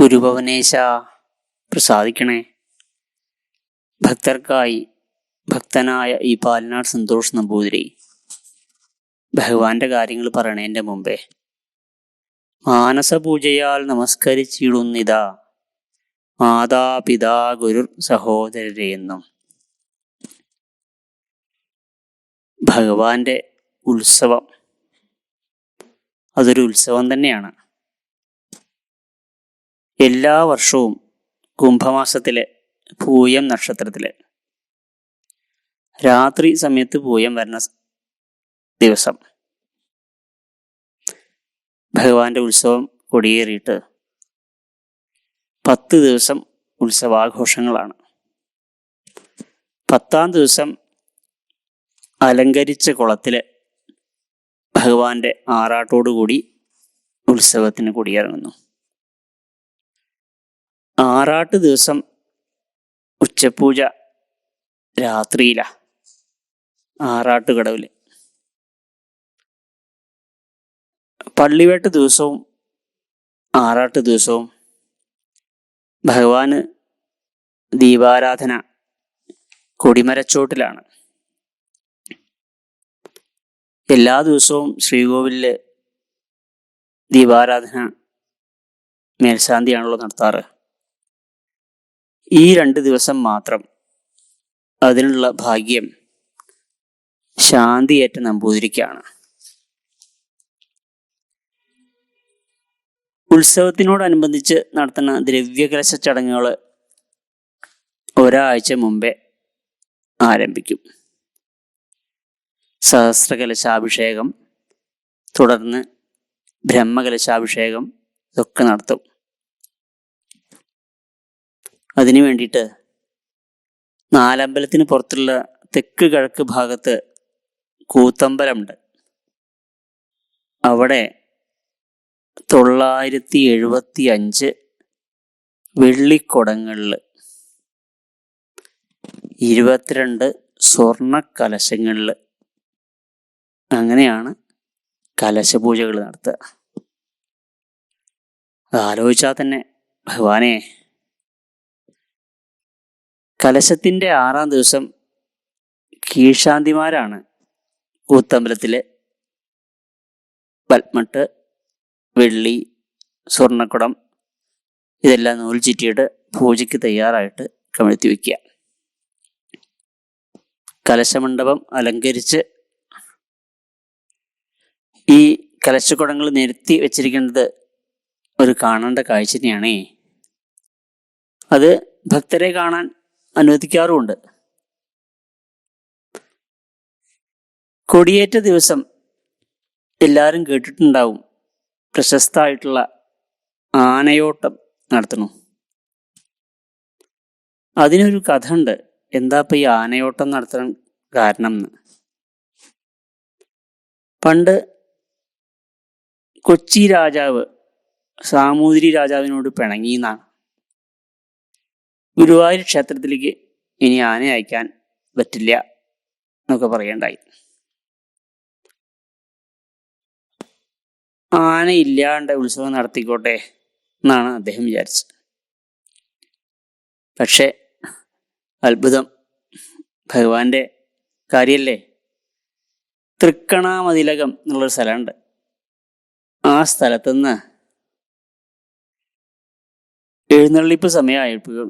ഗുരുഭവനേശ പ്രസാദിക്കണേ. ഭക്തർക്കായി ഭക്തനായ ഈ പാലനാട് സന്തോഷ് നമ്പൂതിരി ഭഗവാന്റെ കാര്യങ്ങൾ പറയണേന്റെ മുമ്പേ മാനസപൂജയാൽ നമസ്കരിച്ചിടുന്നിതാ മാതാപിതാ ഗുരു സഹോദരരെ എന്നും. ഭഗവാന്റെ ഉത്സവം അതൊരു ഉത്സവം തന്നെയാണ്. എല്ലാ വർഷവും കുംഭമാസത്തിലെ പൂയം നക്ഷത്രത്തിലെ. രാത്രി സമയത്ത് പൂയം വരുന്ന ദിവസം. ഭഗവാന്റെ ഉത്സവം കൊടിയേറിയിട്ട് പത്ത് ദിവസം ഉത്സവാഘോഷങ്ങളാണ്. പത്താം ദിവസം അലങ്കരിച്ച കുളത്തിലെ ഭഗവാന്റെ ആറാട്ടോടുകൂടി ഉത്സവത്തിന് കൊടിയിറങ്ങുന്നു. ആറാട്ട് ദിവസം ഉച്ചപൂജ രാത്രിയിലാ. ആറാട്ട് കടവിൽ. പള്ളിവേട്ട് ദിവസവും ആറാട്ട് ദിവസവും ഭഗവാന് ദീപാരാധന കൊടിമരച്ചോട്ടിലാണ്. എല്ലാ ദിവസവും ശ്രീകോവിലിൽ ദീപാരാധന മേൽശാന്തിയാണല്ലോ നടത്താറ്. ഈ രണ്ട് ദിവസം മാത്രം അതിനുള്ള ഭാഗ്യം ശാന്തിയേറ്റ നമ്പൂതിരിക്കാണ്. ഉത്സവത്തിനോടനുബന്ധിച്ച് നടത്തുന്ന ദ്രവ്യകലശ ചടങ്ങുകൾ ഒരാഴ്ച മുമ്പേ ആരംഭിക്കും. സഹസ്രകലശാഭിഷേകം തുടർന്ന് ബ്രഹ്മകലശാഭിഷേകം ഇതൊക്കെ നടത്തും. അതിനു വേണ്ടിയിട്ട് നാലമ്പലത്തിന് പുറത്തുള്ള തെക്ക് കിഴക്ക് ഭാഗത്ത് കൂത്തമ്പലമുണ്ട്. അവിടെ തൊള്ളായിരത്തി എഴുപത്തി അഞ്ച് വെള്ളിക്കുടങ്ങളിൽ ഇരുപത്തിരണ്ട് സ്വർണ അങ്ങനെയാണ് കലശപൂജകൾ നടത്തുക. ആലോചിച്ചാൽ തന്നെ ഭഗവാനെ കലശത്തിന്റെ ആറാം ദിവസം കീഴ്ശാന്തിമാരാണ് കൂത്തമ്പലത്തിലെ പത്മട്ട് വെള്ളി സ്വർണക്കുടം ഇതെല്ലാം നൂൽ ചുറ്റിയിട്ട് പൂജയ്ക്ക് തയ്യാറായിട്ട് കമിഴ്ത്തി വയ്ക്കുക. കലശമണ്ഡപം അലങ്കരിച്ച് ഈ കലശക്കുടങ്ങൾ നിരത്തി വെച്ചിരിക്കുന്നത് ഒരു കാണേണ്ട കാഴ്ച തന്നെയാണേ. അത് ഭക്തരെ കാണാൻ അനുവദിക്കാറുമുണ്ട്. കൊടിയേറ്റ ദിവസം എല്ലാവരും കേട്ടിട്ടുണ്ടാവും. പ്രശസ്തമായിട്ടുള്ള ആനയോട്ടം നടത്തണം അതിനൊരു കഥ ഉണ്ട് എന്താ ഇപ്പൊ ഈ ആനയോട്ടം നടത്താൻ കാരണം എന്ന് പണ്ട് കൊച്ചി രാജാവ് സാമൂതിരി രാജാവിനോട് പിണങ്ങിയെന്നാണ്. ഗുരുവായൂർ ക്ഷേത്രത്തിലേക്ക് ഇനി ആന അയക്കാൻ പറ്റില്ല എന്നൊക്കെ പറയണ്ടായി. ആന ഇല്ലാണ്ട് ഉത്സവം നടത്തിക്കോട്ടെ എന്നാണ് അദ്ദേഹം വിചാരിച്ചത്. പക്ഷെ അത്ഭുതം. ഭഗവാന്റെ കാര്യല്ലേ? തൃക്കണാമതിലകം എന്നുള്ളൊരു സ്ഥലമുണ്ട്. ആ സ്ഥലത്തുനിന്ന് എഴുന്നള്ളിപ്പ് സമയമായപ്പോഴും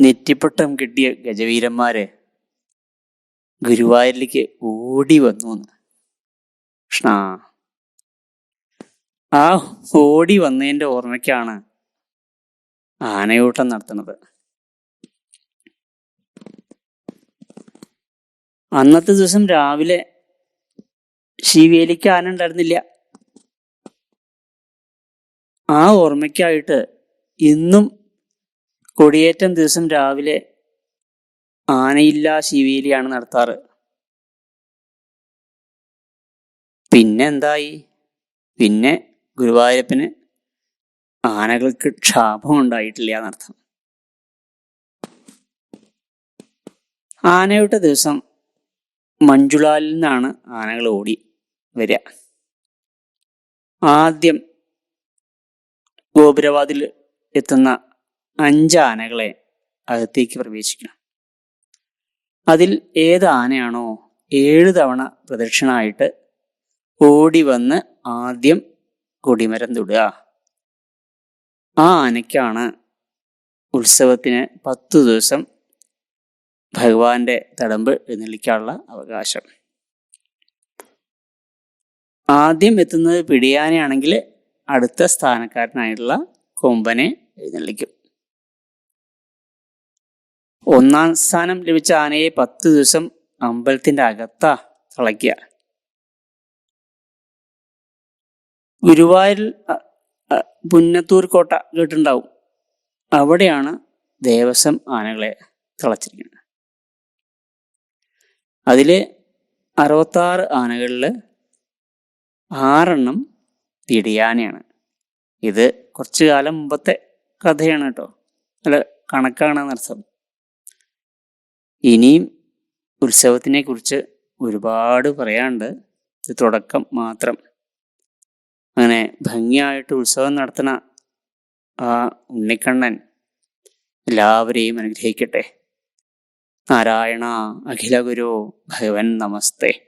നെറ്റിപ്പട്ടം കിട്ടിയ ഗജവീരന്മാരെ ഗുരുവായൂരിലേക്ക് ഓടി വന്നു കൃഷ്ണ ആ ഓടി വന്നതിന്റെ ഓർമ്മയ്ക്കാണ് ആനയൂട്ടം നടത്തുന്നത്. അന്നത്തെ ദിവസം രാവിലെ ശിവേലിക്ക് ആന ഉണ്ടായിരുന്നില്ല. ആ ഓർമ്മയ്ക്കായിട്ട് ഇന്നും കൊടിയേറ്റം ദിവസം രാവിലെ ആനയില്ലാ ശിവേലിയാണ് നടത്താറ്. പിന്നെ എന്തായി? പിന്നെ ഗുരുവായൂരപ്പന് ആനകൾക്ക് ക്ഷാപം ഉണ്ടായിട്ടില്ല എന്നർത്ഥം. ആനയുടെ ദിവസം മഞ്ജുളാലിൽ നിന്നാണ് ആനകൾ ഓടി വരിക. ആദ്യം ഗോപുരവാതിൽ എത്തുന്ന അഞ്ച് ആനകളെ അകത്തേക്ക് പ്രവേശിക്കണം. അതിൽ ഏത് ആനയാണോ ഏഴ് തവണ പ്രദക്ഷിണമായിട്ട് ഓടി വന്ന് ആദ്യം കൊടിമരം തൊടുക. ആ ആനയ്ക്കാണ് ഉത്സവത്തിന് പത്തു ദിവസം ഭഗവാന്റെ തടമ്പ് എഴുന്നള്ളിക്കാനുള്ള അവകാശം. ആദ്യം എത്തുന്നത് പിടിയാനയാണെങ്കിൽ അടുത്ത സ്ഥാനക്കാരനായിട്ടുള്ള കൊമ്പനെ എഴുന്നള്ളിക്കും. ഒന്നാം സ്ഥാനം ലഭിച്ച ആനയെ പത്ത് ദിവസം അമ്പലത്തിന്റെ അകത്താ തളയ്ക്കുക. ഗുരുവായൂരിൽ പുന്നത്തൂർ കോട്ട കേട്ടിട്ടുണ്ടാവും. അവിടെയാണ് ദേവസ്വം ആനകളെ തിളച്ചിരിക്കുന്നത്. അതിൽ അറുപത്താറ് ആനകളിൽ ആറെണ്ണം പിടിയാനയാണ് ഇത് കുറച്ചു കാലം മുമ്പത്തെ കഥയാണ് കേട്ടോ. അല്ല കണക്കാണെന്നർത്ഥം ഇനിയും ഉത്സവത്തിനെ കുറിച്ച് ഒരുപാട് പറയാനുണ്ട്. ഇത് തുടക്കം മാത്രം. അങ്ങനെ ഭംഗിയായിട്ട് ഉത്സവം നടത്തുന്ന ആ ഉണ്ണിക്കണ്ണൻ എല്ലാവരെയും അനുഗ്രഹിക്കട്ടെ. നാരായണ അഖില ഗുരു ഭഗവൻ നമസ്തേ.